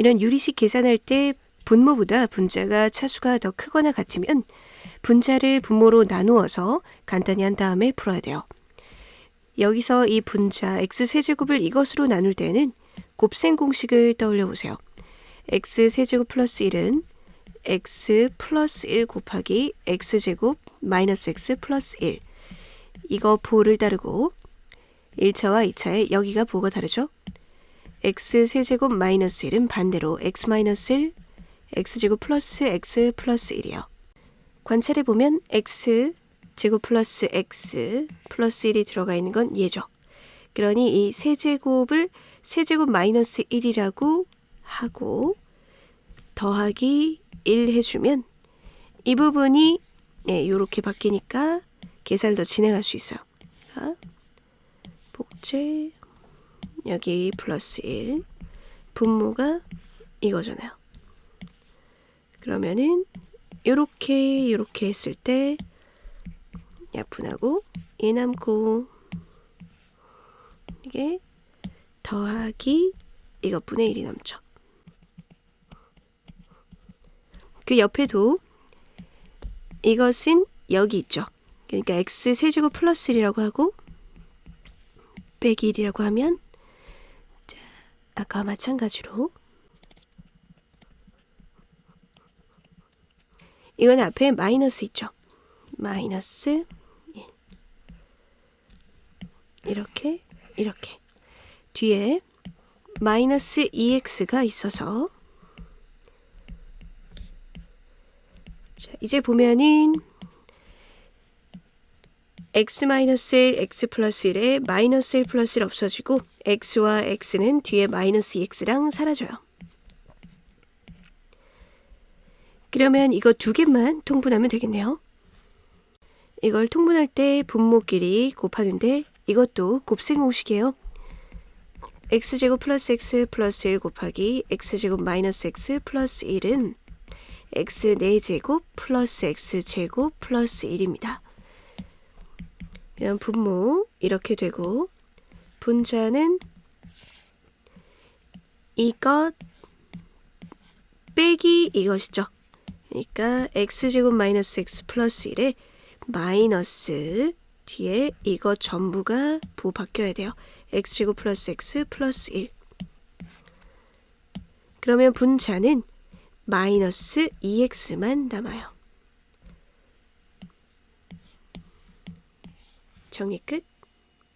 이런 유리식 계산할 때 분모보다 분자가 차수가 더 크거나 같으면 분자를 분모로 나누어서 간단히 한 다음에 풀어야 돼요. 여기서 이 분자 x세제곱을 이것으로 나눌 때는 곱셈 공식을 떠올려 보세요. x세제곱 플러스 1은 x 플러스 1 곱하기 x제곱 마이너스 x 플러스 1 이거 부호를 따르고 1차와 2차에 여기가 부호가 다르죠? X 세제곱 마이너스 1은 반대로 x 마이너스 1 x제곱 플러스 x 플러스 1이요. 관찰해 보면 x 제곱 플러스 x 플러스 1이 들어가 있는 건 얘죠. 그러니 이 세제곱을 세제곱 마이너스 1이라고 하고 더하기 1 해주면 이 부분이 네, 이렇게 바뀌니까 계산을 더 진행할 수 있어요. 자, 복제 여기 플러스 1 분모가 이거잖아요. 그러면은 요렇게 요렇게 했을 때 약분하고 1 남고 이게 더하기 이것분의 1이 남죠. 그 옆에도 이것은 여기 있죠. 그러니까 x 세제곱 플러스 1이라고 하고 빼기 1이라고 하면 자, 아까와 마찬가지로. 이건 앞에 마이너스 있죠. 마이너스 1 이렇게 이렇게. 뒤에 마이너스 2x가 있어서. 자, 이제 보면은 x 마이너스 1, x 플러스 1에 마이너스 1 플러스 1 없어지고 x와 x는 뒤에 마이너스 2x랑 사라져요. 그러면 이거 두 개만 통분하면 되겠네요. 이걸 통분할 때 분모끼리 곱하는데 이것도 곱셈 공식이에요. x제곱 플러스 x 플러스 1 곱하기 x제곱 마이너스 x 플러스 1은 x 4제곱 플러스 x제곱 플러스 1입니다. 그럼 분모 이렇게 되고 분자는 이것 빼기 이것이죠. 그러니까 x제곱 마이너스 x 플러스 1에 마이너스 뒤에 이거 전부가 부 바뀌어야 돼요. x제곱 플러스 x 플러스 1 그러면 분자는 마이너스 2x만 남아요. 정리 끝.